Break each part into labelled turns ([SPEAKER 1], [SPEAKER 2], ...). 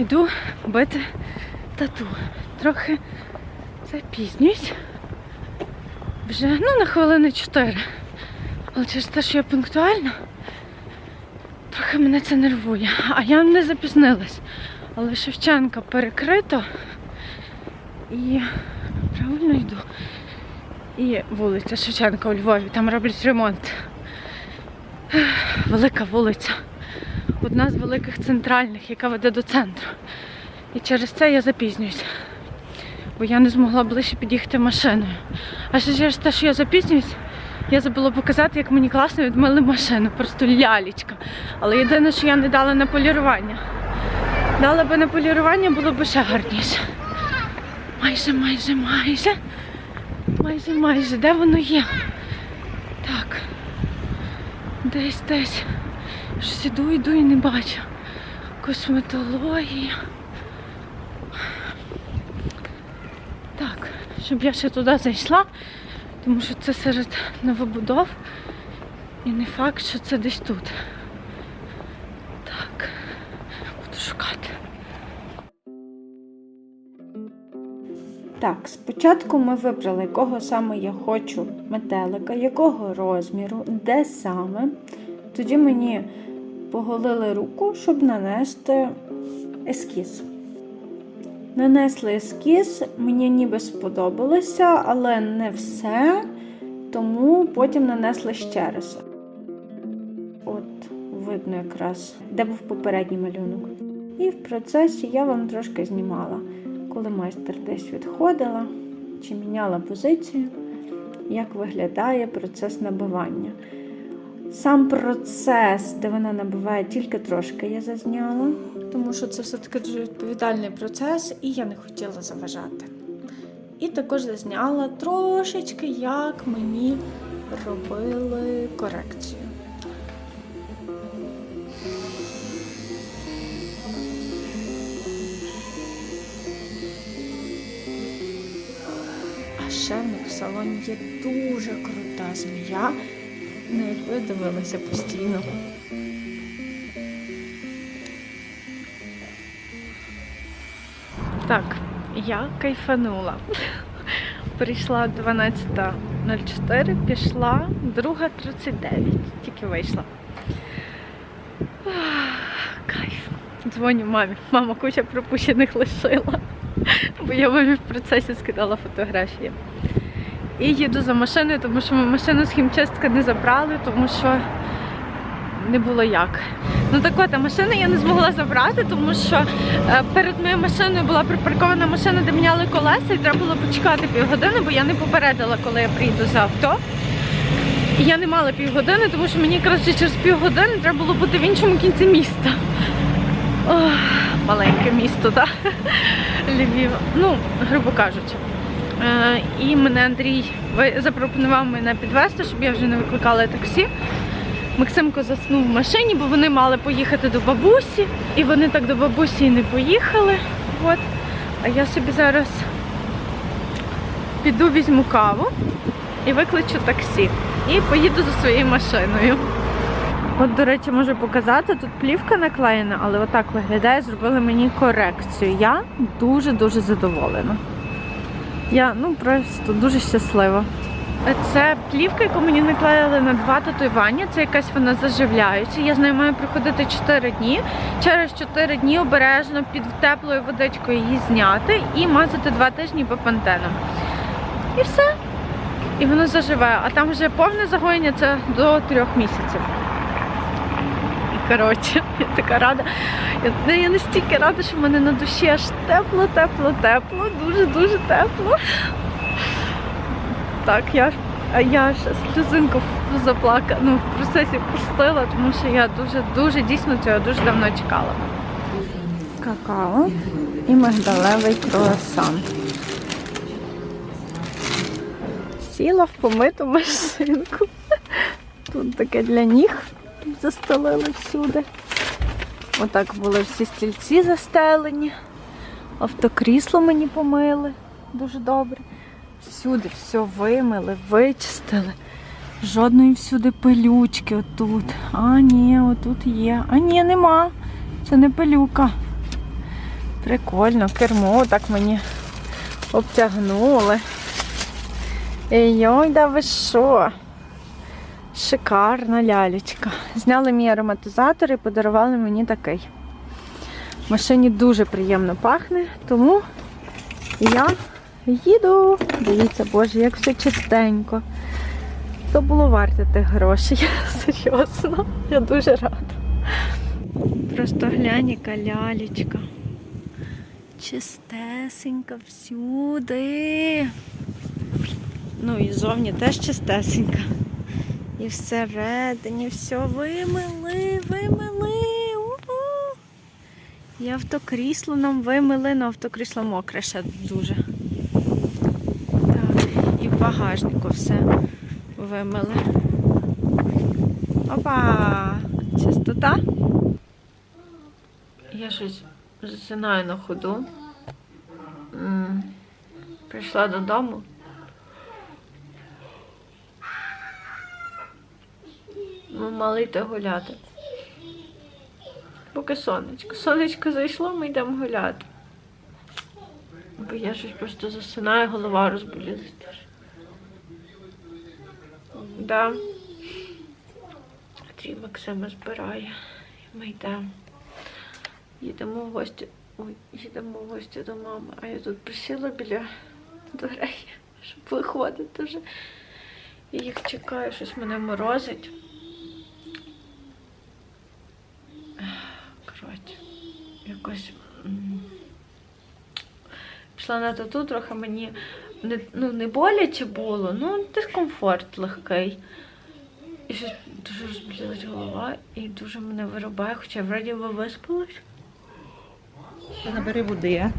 [SPEAKER 1] Іду бити тату. Трохи запізнююсь. Вже ну, на хвилини 4. Але через те, що я пунктуальна, трохи мене це нервує. А я не запізнилась. Але Шевченка перекрито і правильно йду. І вулиця Шевченка у Львові, там роблять ремонт. Велика вулиця. Одна з великих центральних, яка веде до центру. І через це я запізнююсь. Бо я не змогла ближче під'їхати машиною. А ще через те, що я запізнююсь, я забула показати, як мені класно відмили машину. Просто лялечка. Але єдине, що я не дала на полірування. Дала би на полірування, було б ще гарніше. Майже, майже, майже. Майже, майже. Де воно є? Так. Десь, десь. Щось іду, йду і не бачу. Косметологія. Так, щоб я ще туди зайшла, тому що це серед новобудов. І не факт, що це десь тут. Так, буду шукати. Так, спочатку ми вибрали, якого саме я хочу метелика, якого розміру, де саме. Тоді мені поголили руку, щоб нанести ескіз. Нанесли ескіз, мені ніби сподобалося, але не все, тому потім нанесли ще раз. От, видно якраз, де був попередній малюнок. І в процесі я вам трошки знімала, коли майстер десь відходила чи міняла позицію, як виглядає процес набивання. Сам процес, де вона набиває, тільки трошки я зазняла, тому що це все-таки дуже відповідальний процес, і я не хотіла заважати. І також зазняла трошечки, як мені робили корекцію. А ще в них в салоні є дуже крута змія. Ну, як ви дивилися постійно. Так, я кайфанула. Прийшла 12.04, пішла 2.39, тільки вийшла. Кайф. Дзвоню мамі. Мама куча пропущених лишила. Бо я мамі в процесі скидала фотографії. І їду за машиною, тому що ми машину з хімчистки не забрали, тому що не було як. Ну так от, а машину я не змогла забрати, тому що е, перед моєю машиною була припаркована машина, де міняли колеса, і треба було почекати півгодини, бо я не попередила, коли я приїду за авто. І я не мала півгодини, тому що мені якраз вже через півгодини треба було бути в іншому кінці міста. Ох, маленьке місто, так? Львів. Ну, грубо кажучи. Е, І мене Андрій запропонував мене підвезти, щоб я вже не викликала таксі. Максимко заснув в машині, бо вони мали поїхати до бабусі, і вони так до бабусі і не поїхали. От. А я собі зараз піду візьму каву і викличу таксі. І поїду за своєю машиною. От, до речі, можу показати, тут плівка наклеєна, але отак виглядає, зробили мені корекцію. Я дуже-дуже задоволена. Я ну просто дуже щаслива. Це плівка, яку мені наклеїли на два татуювання. Це якась вона заживляюча. Я з нею маю проходити 4 дні. Через 4 дні обережно під теплою водичкою її зняти і мазати 2 тижні папантеном. І все. І воно заживе. А там вже повне загоєння це до 3 місяців. Коротше, я така рада. Я, я настільки рада, що в мене на душі аж тепло, тепло, тепло, дуже-дуже тепло. Так, я, я ще сльозинку заплакала, ну, в процесі пустила, тому що я дуже, дуже дійсно цього дуже давно чекала. Какао і мигдалевий круасан. Сіла в помиту машинку. Тут таке для ніг застелили всюди. Отак були всі стільці застелені. Автокрісло мені помили дуже добре. Всюди все вимили, вичистили. Жодної всюди пилючки отут. А, ні, отут є. А ні, нема. Це не пилюка. Прикольно, кермо так мені обтягнули. Йой, да ви що? Шикарна лялечка. Зняли мій ароматизатор і подарували мені такий. В машині дуже приємно пахне, тому я їду. Дивіться, боже, як все чистенько. То було варте тих грошей. Серйозно. Я дуже рада. Просто глянь, яка лялечка. Чистесенька всюди. Ну і зовні теж чистесенька. І всередині все вимили, вимили. У-у. І автокрісло нам вимили, але автокрісло мокре ще дуже. Так, і в багажнику все вимили. Опа! Чистота. Я щось засинаю на ходу. Прийшла додому. Ми мали йти гуляти. Поки сонечко. Сонечко зайшло, ми йдемо гуляти. Бо я щось просто засинаю, голова розболілась теж. Да. Трій Максима збирає. І ми йдемо. Їдемо в гості. Ой, їдемо в гості до мами. А я тут присіла біля дверей, щоб виходити вже. І їх чекаю, щось мене морозить. Коротше, якось. Пішла на тату, трохи мені не, ну, не боляче було, ну дискомфорт легкий. І щось дуже розболілась голова і дуже мене вирубає, хоча вроді би виспалась.
[SPEAKER 2] Набери води.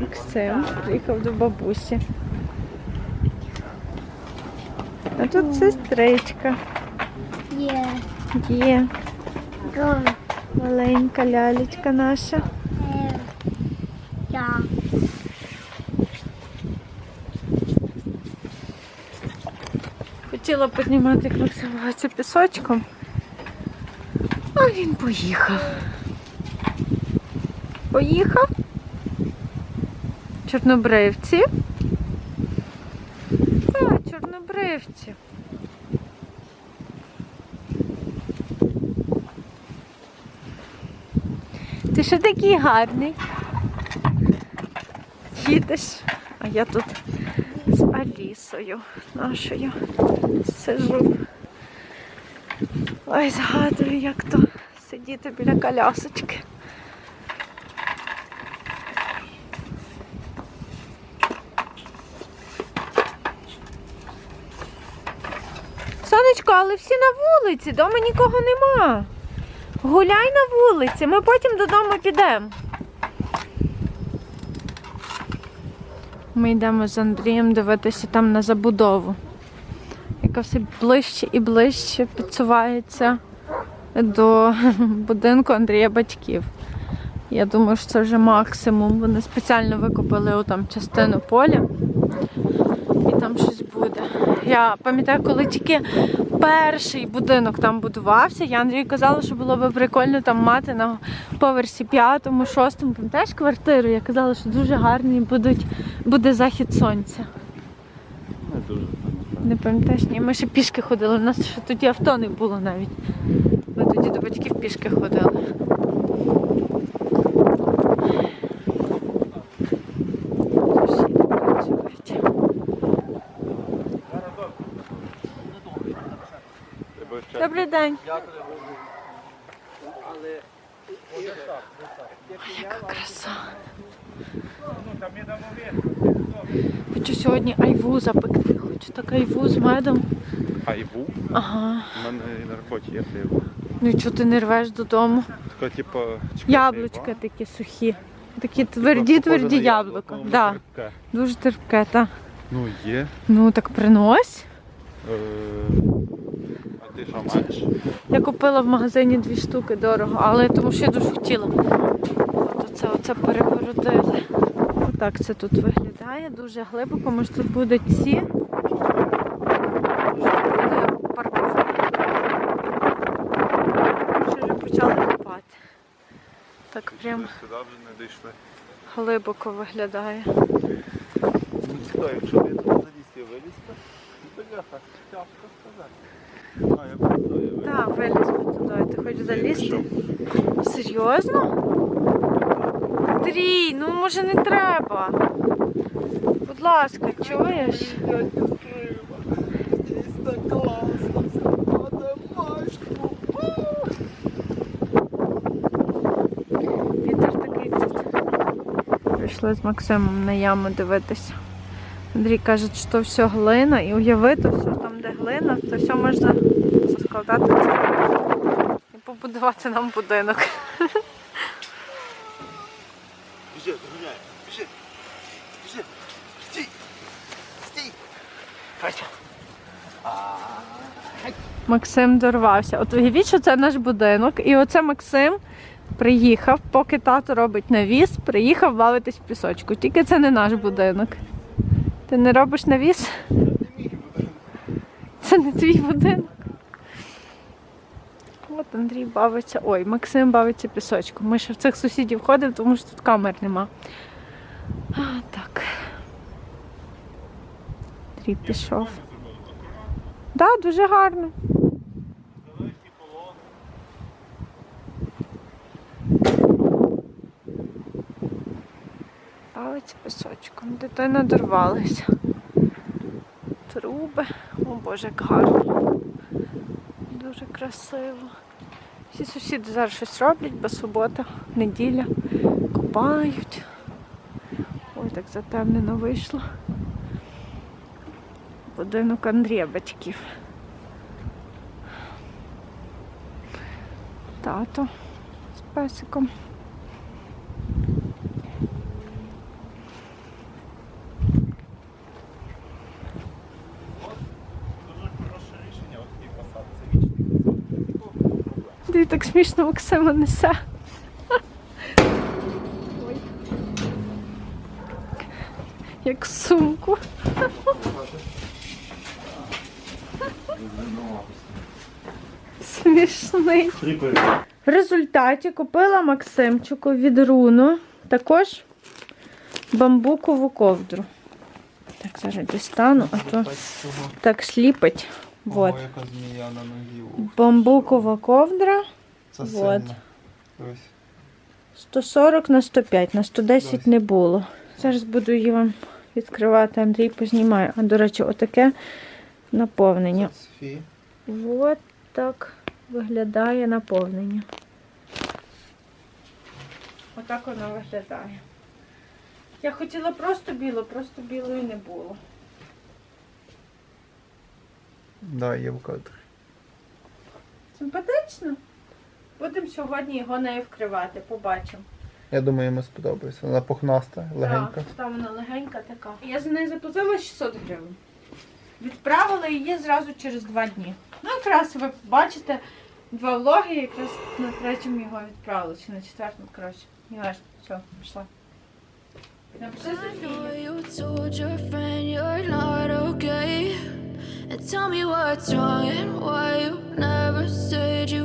[SPEAKER 1] Максим приїхав до бабусі. А тут сестричка
[SPEAKER 3] Є.
[SPEAKER 1] є. Маленька лялечка наша.
[SPEAKER 3] Е. Я.
[SPEAKER 1] Хотіла піднімати, як Максим пісочком. А він поїхав. Поїхав. Чорнобривці. Так, чорнобривці. Що такий гарний? Їдеш, а я тут з Алісою нашою сижу. Ой, згадую, як то сидіти біля колясочки. Сонечко, але всі на вулиці, дома нікого нема. Гуляй на вулиці, ми потім додому підемо. Ми йдемо з Андрієм дивитися там на забудову, яка все ближче і ближче підсувається до будинку Андрія батьків. Я думаю, що це вже максимум. Вони спеціально викопали отам частину поля і там щось буде. Я пам'ятаю, коли тільки перший будинок там будувався, я Андрію казала, що було б прикольно там мати на поверсі п'ятому, шостому, пам'ятаєш квартиру? Я казала, що дуже гарний будуть, буде захід сонця.
[SPEAKER 2] Не дуже.
[SPEAKER 1] Не пам'ятаєш? Ні, ми ще пішки ходили. У нас ще тоді авто не було навіть. Ми тоді до батьків пішки ходили. Сусіди працюють.
[SPEAKER 2] Треба ще.
[SPEAKER 1] Добрий день. Яка краса. Хочу сьогодні айву запекти. Хочу так айву з медом.
[SPEAKER 2] Айву.
[SPEAKER 1] Ага.
[SPEAKER 2] У мене і на роботі є айву.
[SPEAKER 1] Ну і чого ти не рвеш додому?
[SPEAKER 2] Така, типу,
[SPEAKER 1] Яблучка такі сухі. Такі тверді, тверді яблука.
[SPEAKER 2] воно
[SPEAKER 1] Да. Дуже терпке, так.
[SPEAKER 2] Ну, є.
[SPEAKER 1] Ну так принось.
[SPEAKER 2] Е, що маєш?
[SPEAKER 1] Я купила в магазині дві штуки дорого, але тому що я дуже хотіла. От оце, оце перегородили. Отак це тут виглядає, дуже глибоко. Може тут будуть ці. Вже почали копати. Так Прям глибоко виглядає.
[SPEAKER 2] Ну якщо ви тут залізти, вилізти, бляха, тяжко сказати. А, я
[SPEAKER 1] Так, вилізь туди. Ти хочеш залізти? Серйозно? Андрій, ну може не треба. Будь ласка, чуєш?
[SPEAKER 2] Чисто класно.
[SPEAKER 1] Вітер такий тут. Прийшли з Максимом на яму дивитися. Андрій каже, що все глина, і уявити все там, де глина, то все можна заскладати це і побудувати нам будинок.
[SPEAKER 2] Біжи, догоняй, біжи. Біжи. Стій. Стій.
[SPEAKER 1] Максим дорвався. От уявіть, що це наш будинок, і оце Максим приїхав, поки тато робить навіс, приїхав бавитись в пісочку. Тільки це не наш будинок. Ти не робиш навіс? Це не твій будинок. От Андрій бавиться. Ой, Максим бавиться пісочком. Ми ще в цих сусідів ходимо, тому що тут камер нема. А, так. Андрій пішов. Так, да, дуже гарно. Бавиться пісочком. Дитина дорвалася. Труби. О Боже, як гарно. Дуже красиво. Всі сусіди зараз щось роблять, бо субота, неділя. Купають. Ой, так затемнено вийшло. Будинок Андрія батьків. Тато з песиком.
[SPEAKER 2] Дуже хороше рішення, от такий посад. Це вічний посад.
[SPEAKER 1] Ти так смішно Максима несе. Ой. Як сумку. Смішний. В результаті купила Максимчику від Руно також бамбукову ковдру. Так, зараз дістану, а то так сліпить. Вот. Бамбукова ковдра
[SPEAKER 2] Це
[SPEAKER 1] Вот.
[SPEAKER 2] сильно. Ось.
[SPEAKER 1] 140 на 105, на 110
[SPEAKER 2] Ось.
[SPEAKER 1] не було. Зараз буду її вам відкривати, Андрій познімає. А, до речі, отаке наповнення. От так виглядає наповнення. Отак воно виглядає. Я хотіла просто білу, просто білої не було.
[SPEAKER 2] Да, є в кадрі.
[SPEAKER 1] Симпатично? Будемо сьогодні його нею вкривати, побачимо.
[SPEAKER 2] Я думаю, йому сподобається. Вона пухнаста, легенька.
[SPEAKER 1] Так, там вона легенька така. Я за неї заплатила 600 гривень. Відправила її зразу через два дні. Ну, якраз ви бачите два влоги, якраз на третьому його відправили, чи на четвертому, коротше. Не важно. Все, пішла.
[SPEAKER 4] Tell me what's wrong and why you never said you.